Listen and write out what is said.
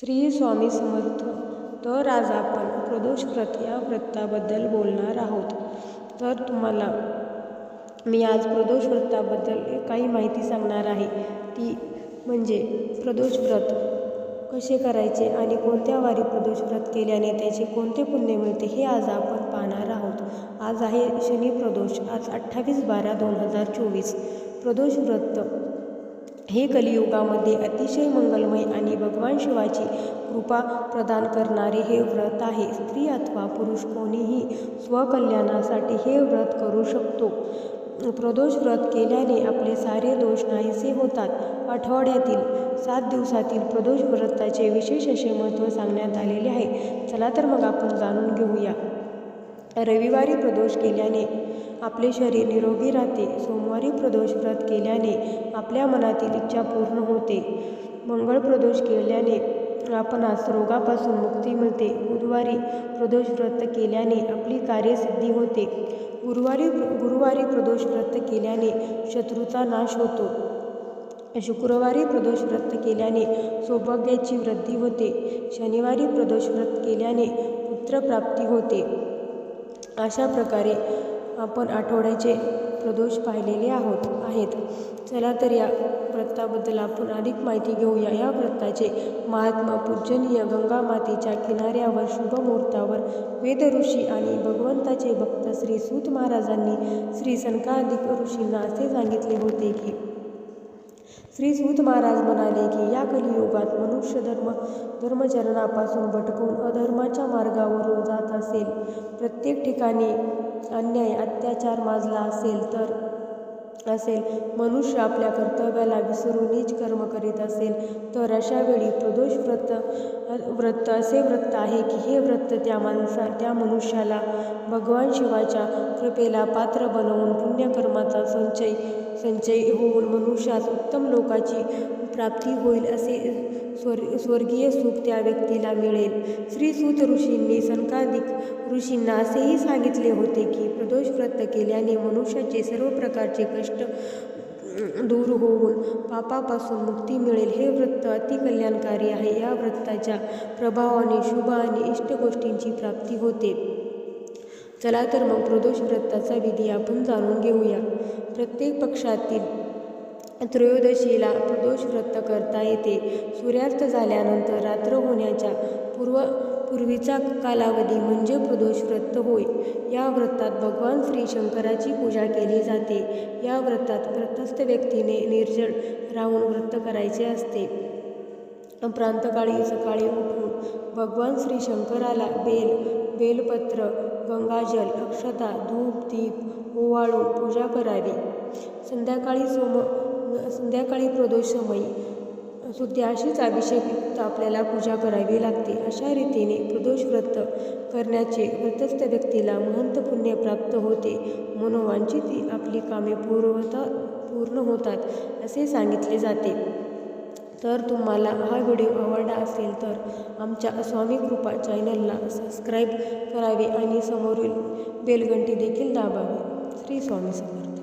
श्री स्वामी समर्थ तर आज आपण प्रदोष व्रत या व्रताबद्दल बोलणार आहोत. तर तुम्हाला मी आज प्रदोष व्रताबद्दल काही माहिती सांगणार आहे. ती म्हणजे प्रदोष व्रत कसे करायचे आणि कोणत्या वारी प्रदोष व्रत केल्याने त्याचे कोणते पुण्य मिळते हे आज आपण पाहणार आहोत. आज आहे शनी प्रदोष आज अठ्ठावीस बारा दोन हजार चोवीस. प्रदोष व्रत हे कलियुगामध्ये अतिशय मंगलमय आणि भगवान शिवाची कृपा प्रदान करणारे हे व्रत आहे. स्त्री अथवा पुरुष कोणीही स्वकल्याणासाठी हे व्रत करू शकतो. प्रदोष व्रत केल्याने आपले सारे दोष नाहीसे होतात. आठवड्यातील सात दिवसातील प्रदोष व्रताचे विशेष असे महत्त्व सांगण्यात आलेले आहे. चला तर मग आपण जाणून घेऊया. रविवारी प्रदोष केल्याने आपले शरीर निरोगी राहते. सोमवारी प्रदोष व्रत केल्याने आपल्या मनातील इच्छा पूर्ण होते. मंगळ प्रदोष केल्याने आपणास रोगापासून मुक्ती मिळते. बुधवारी प्रदोष व्रत केल्याने आपली कार्यसिद्धी होते. गुरुवारी गुरुवारी प्रदोष व्रत केल्याने शत्रूचा नाश होतो. शुक्रवारी प्रदोष व्रत केल्याने सौभाग्याची वृद्धी होते. शनिवारी प्रदोष व्रत केल्याने पुत्रप्राप्ती होते. अशा प्रकारे आपण आठवड्याचे प्रदोष पाहिलेले आहोत आहेत. चला तर या व्रताबद्दल आपण अधिक माहिती घेऊया. या व्रताचे महात्मा पूजनीय गंगा मातेच्या किनाऱ्यावर शुभमुहूर्तावर वेद ऋषी आणि भगवंताचे भक्त श्री सूत महाराजांनी श्री सनकाधिक ऋषींना असे सांगितले होते की श्री सूत महाराज म्हणाले की या कलियुगात मनुष्य धर्म धर्मचरणापासून भटकून अधर्माच्या मार्गावरून जात असेल प्रत्येक ठिकाणी अन्याय अत्याचार माजला असेल तर असेल. मनुष्य आपल्या कर्तव्याला विसरून नीच कर्म करीत असेल तर अशा वेळी प्रदोष व्रत व्रत असे व्रत आहे की हे व्रत त्या माणसा त्या मनुष्याला भगवान शिवाच्या कृपेला पात्र बनवून पुण्यकर्माचा संचय संचय होऊन मनुष्यास उत्तम लोकाची प्राप्ती होईल असे स्वर स्वर्गीय सुख त्या व्यक्तीला मिळेल. श्रीसूत ऋषींनी सनकादिक ऋषींना असेही सांगितले होते की प्रदोष व्रत केल्याने मनुष्याचे सर्व प्रकारचे कष्ट दूर होऊन पापापासून मुक्ती मिळेल. हे व्रत अतिकल्याणकारी आहे. या व्रताच्या प्रभावाने शुभ आणि इष्ट गोष्टींची प्राप्ती होते. चला तर मग प्रदोष व्रताचा विधी आपण जाणून घेऊया. प्रत्येक पक्षातील त्रयोदशीला प्रदोष व्रत करता येते. सूर्यास्त झाल्यानंतर रात्र होण्याच्या पूर्व पूर्वीचा कालावधी म्हणजे प्रदोष व्रत होय. या व्रतात भगवान श्री शंकराची पूजा केली जाते. या व्रतात व्रतस्थ व्यक्तीने निर्जळ राहून व्रत करायचे असते. प्रांतकाळी सकाळी उठून भगवान श्री शंकराला बेल बेलपत्र गंगाजल अक्षता धूप दीप ओवाळून पूजा करावी. संध्याकाळी सोम संध्याकाळी प्रदोषमयी. सुद्धा अशीच अभिषेकयुक्त आपल्याला पूजा करावी लागते. अशा रीतीने प्रदोष व्रत करण्याचे व्रतस्थ व्यक्तीला महंत पुण्य प्राप्त होते. मनोवांचित आपली कामे पूर्वता पूर्ण होतात असे सांगितले जाते. तर तुम्हाला हा व्हिडिओ आवडला असेल तर आमच्या स्वामी कृपा चॅनलला सबस्क्राईब करावे आणि समोरील बेलघंटी देखील दाबावी. श्री स्वामी समर्थ.